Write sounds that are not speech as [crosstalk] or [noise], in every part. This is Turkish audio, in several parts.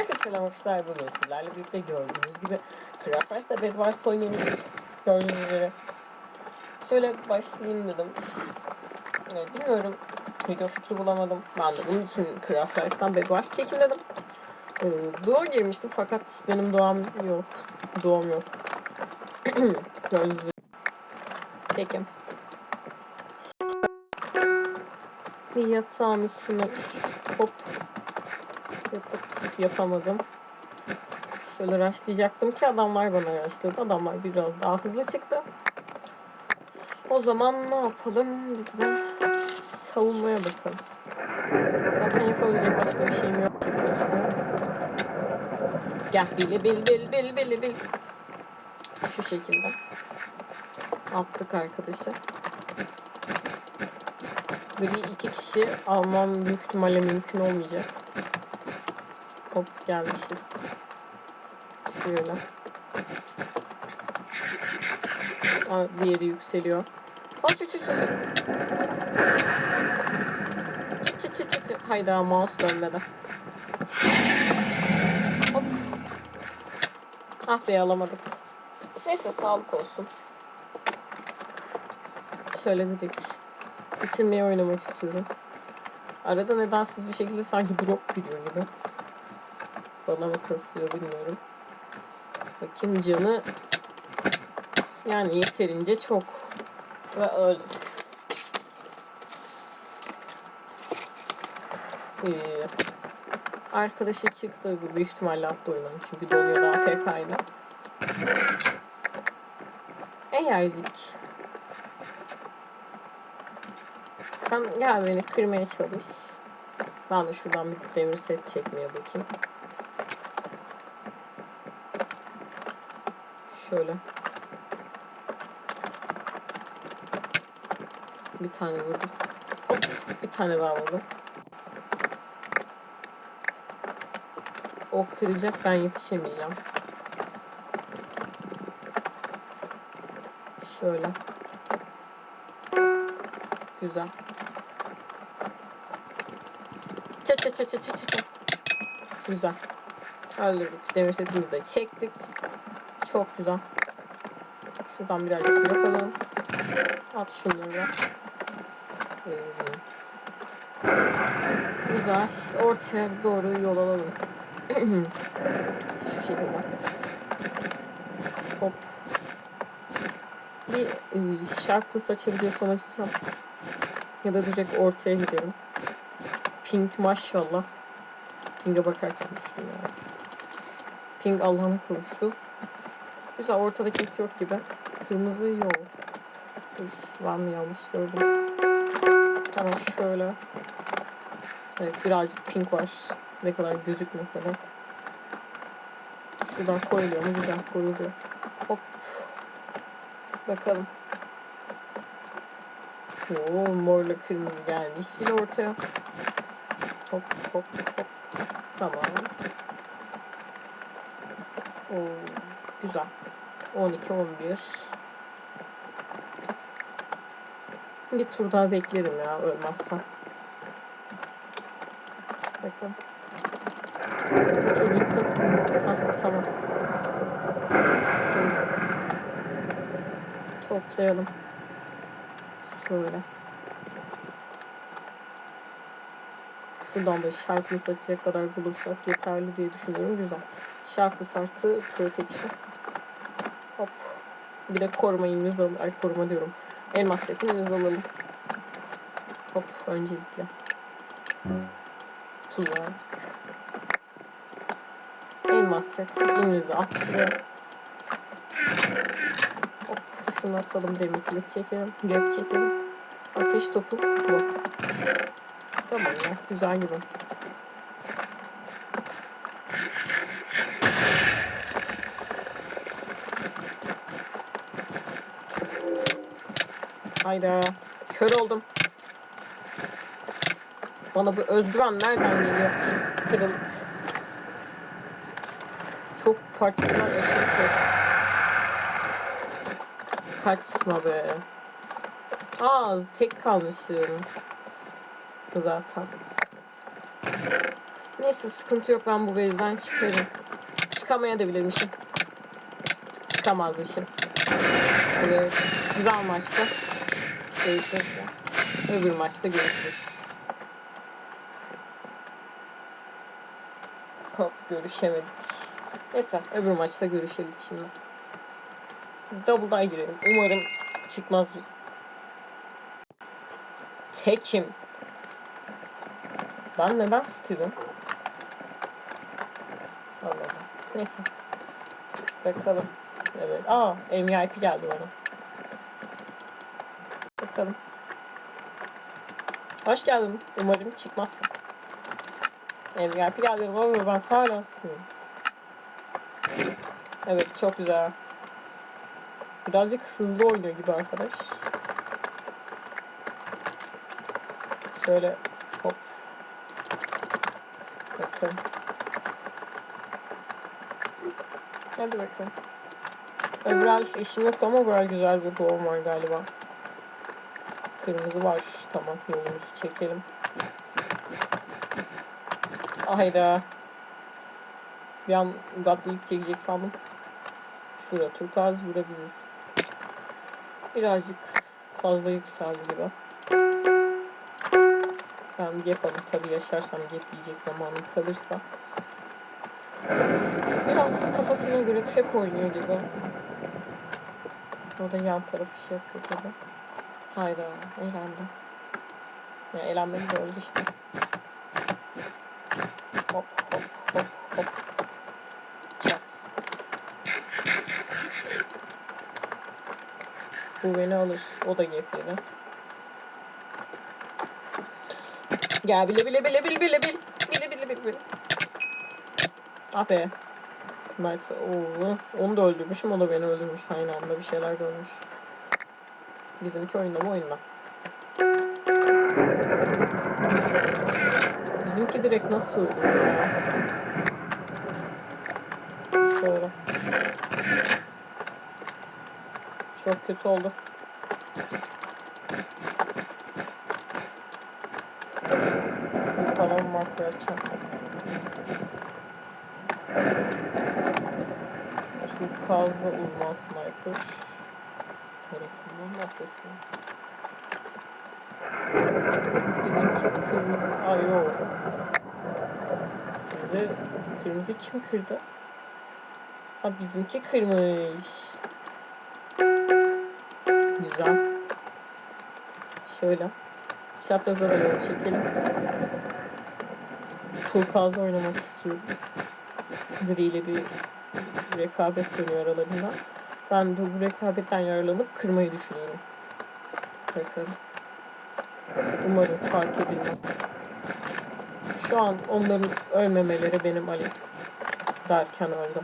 Herkese selam arkadaşlar. Bugün sizlerle birlikte gördüğünüz gibi Craft Rice'da Bed Wars oynuyoruz. Gördüğünüz üzere. Şöyle başlayayım dedim. Evet, bilmiyorum. Video fikri bulamadım. Ben de bunun için Craft Rice'dan Bed Wars çekim dedim. Ee, Duo girmiştim fakat benim doğam yok. Doğum yok. [clears throat] Gördüğünüz üzere. Tekim. Bir yatağın üstüne hop yapıp yapamadım. Şöyle rushlayacaktım ki adamlar bana rushladı. Adamlar biraz daha hızlı çıktı. O zaman ne yapalım? Biz de savunmaya bakalım. Zaten yapabilecek başka bir şeyim yok gibi gözüküyor. Gel bili bil bil bil bil bil. Şu şekilde. Attık arkadaşı. Gri iki kişi almam büyük ihtimalle mümkün olmayacak. Hop gelmişiz. Şöyle. Diğeri yükseliyor. Hop çıt çıt çıt. Çıt çıt çıt çıt. Hayda mouse dönmedi. Hop. Ah be alamadık. Neyse sağlık olsun. Şöyle dedik. Bitirmeyi oynamak istiyorum. Arada nedensiz bir şekilde sanki drop gidiyor gibi. Bana mı kasıyor bilmiyorum. Bakayım canı yani yeterince çok. Ve öldüm. Ee, arkadaşı çıktı. Büyük ihtimalle attı oyundan. Çünkü dönüyor daha FK'yla. Eğercik. Sen gel beni kırmaya çalış. Ben de şuradan bir demir set çekmeye bakayım. Şöyle. Bir tane vurdum. Hop, bir tane daha vurdum. O kıracak ben yetişemeyeceğim. Şöyle. Güzel. Çat çat çat çat çat çat. Güzel. Öldürdük. Demir setimizi de çektik. Çok güzel. Şuradan birazcık blok. At şunları da. Ee, güzel. Ortaya doğru yol alalım. [clears throat] Şu şekilde. Hop. Bir e, şarkı açabiliyorsam açacağım. Ya da direkt ortaya gidelim. Pink maşallah. Pink'e bakarken düştüm ya. Pink Allah'ına kavuştu. Güzel ortada kimse yok gibi. Kırmızı yok. Dur ben mi yanlış gördüm? Tamam şöyle. Evet birazcık pink var. Ne kadar gözükmese de. Şuradan koyuluyor mu? Güzel koyuluyor. Hop. Bakalım. Oo, morla kırmızı gelmiş bile ortaya. Hop hop hop. Tamam. Oo, güzel. 12 11. Bir tur daha beklerim ya ölmezsem. Bakın. Bu tur bitsin. Hah tamam. Şimdi toplayalım. Şöyle. Şuradan da şarkı saçacak kadar bulursak yeterli diye düşünüyorum. Güzel. Şarkı sartı protection. Hop. Bir de koruma imimizi alalım. Ay koruma diyorum. Elmas setimizi alalım. Hop öncelikle. Tuzak. Elmas set. İmimizi at şuraya. Hop şunu atalım demir kılıç çekelim. Gök çekelim. Ateş topu bu. Tamam ya güzel gibi. Hayda. Kör oldum. Bana bu özgüven nereden geliyor? Kırılık. Çok partiküler aşırı çok. Kaçma be. Aa tek kalmışım. Zaten. Neyse sıkıntı yok ben bu bezden çıkarım. Çıkamaya da bilirmişim. Çıkamazmışım. Evet. Güzel maçtı. Üzere. Öbür maçta görüşürüz. Hop görüşemedik. Neyse öbür maçta görüşelim şimdi. Double die girelim. Umarım çıkmaz bu. Tekim. Ben neden Steve'im? Allah Allah. Neyse. Bakalım. Evet. Aa, MIP geldi bana. Bakalım. Hoş geldin. Umarım çıkmazsın. MVP geldi ama ben hala Steve'im. Evet, çok güzel. Birazcık hızlı oynuyor gibi arkadaş. Şöyle hop. Bakın. Hadi bakalım. Öbür işim yoktu ama el güzel bir doğum var galiba. Kırmızı var. Tamam yolumuzu çekelim. Hayda. Bir an Godbreed çekecek sandım. Şura turkuaz, bura biziz. Birazcık fazla yükseldi gibi. Ben bir yapalım. Tabii yaşarsam gap yiyecek zamanım kalırsa. Biraz kafasına göre tek oynuyor gibi. O da yan tarafı şey yapıyor tabii. Hayda, eğlendi. Ya eğlenmeli de öldü işte. Hop hop hop hop. Çat. Bu beni alır. O da gap yedi. Gel bile bile bile bile bile bile bile bile bile bile. Ah be. Knight Oo, onu da öldürmüşüm o da beni öldürmüş. Aynı anda bir şeyler görmüş. Bizimki oyunda mı oyunda? Bizimki direkt nasıl öldürüyor ya? Şöyle. Çok kötü oldu. Param makro açacağım. Turkuaz'da uzman sniper tarafından nasılsın? Bizimki kırmızı... Ay yok. Bizi kırmızı kim kırdı? Ha bizimki kırmış. Güzel. Şöyle. Çapraza da yol çekelim. Turkuaz oynamak istiyorum. Gri ile bir rekabet dönüyor aralarında. Ben de bu rekabetten yararlanıp kırmayı düşünüyorum. Bakalım. Umarım fark edilmem. Şu an onların ölmemeleri benim Ali derken öldü.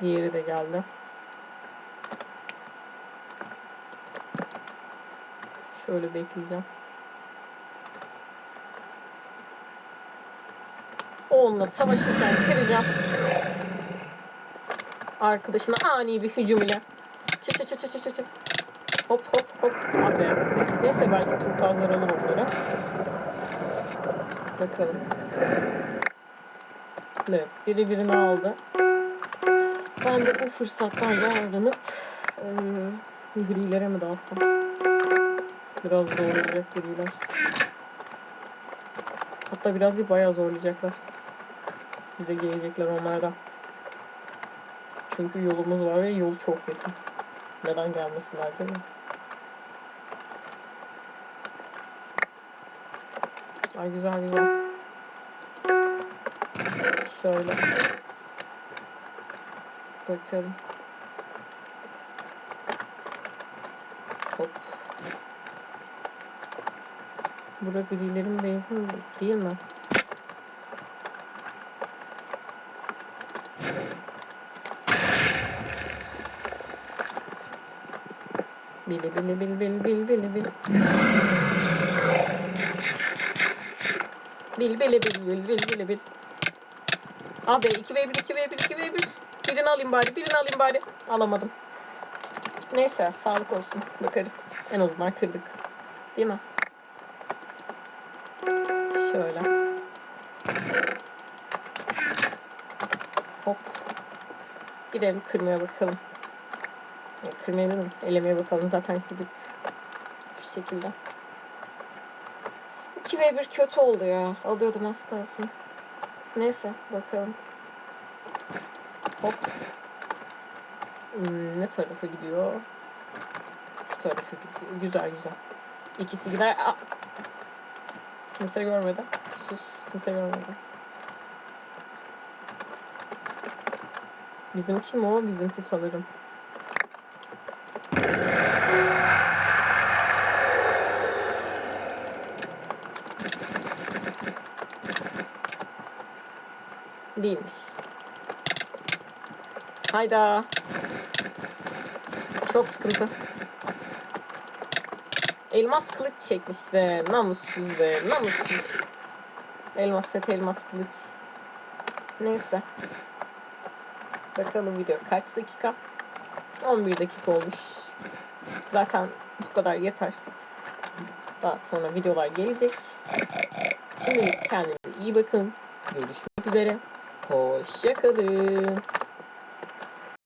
Diğeri de geldi. Şöyle bekleyeceğim. Onunla savaşırken kıracağım. Arkadaşına ani bir hücum ile. Çı çı çı çı çı çı. Hop hop hop. Abi. Neyse belki turkuazlar alır onları. Bakalım. Evet. Biri birini aldı. Ben de bu fırsattan yararlanıp e, grilere mi dalsam? Biraz zorlayacak griler. Hatta biraz değil bayağı zorlayacaklar. Bize gelecekler onlardan. Çünkü yolumuz var ve yol çok yakın. Neden gelmesinler değil mi? Ay güzel güzel. Şöyle. Bakalım. Hop. Bura grilerin mi? Değil mi? Bili bili bil bil bil bili bil. Bil bili bil bil bil bili bil. Abi 2v1 2v1 2v1. Birini alayım bari birini alayım bari. Alamadım. Neyse sağlık olsun. Bakarız. En azından kırdık. Değil mi? Şöyle. Hop. Gidelim kırmaya bakalım. Ya kırmaya dedim. Elemeye bakalım. Zaten kırdık. Şu şekilde. 2 ve 1 kötü oldu ya. Alıyordum az kalsın. Neyse bakalım. Hop. Hmm, ne tarafa gidiyor? Şu tarafa gidiyor. Güzel güzel. İkisi gider. Aa! Kimse görmedi. Sus. Kimse görmedi. Bizim kim o? Bizimki sanırım. Değilmiş. Hayda. Çok sıkıntı. Elmas kılıç çekmiş be. Namussuz be. Namussuz. Elmas set elmas kılıç. Neyse. Bakalım video kaç dakika? 11 dakika olmuş. Zaten bu kadar yeter. Daha sonra videolar gelecek. Şimdilik kendinize iyi bakın. Görüşmek üzere. Hoşçakalın.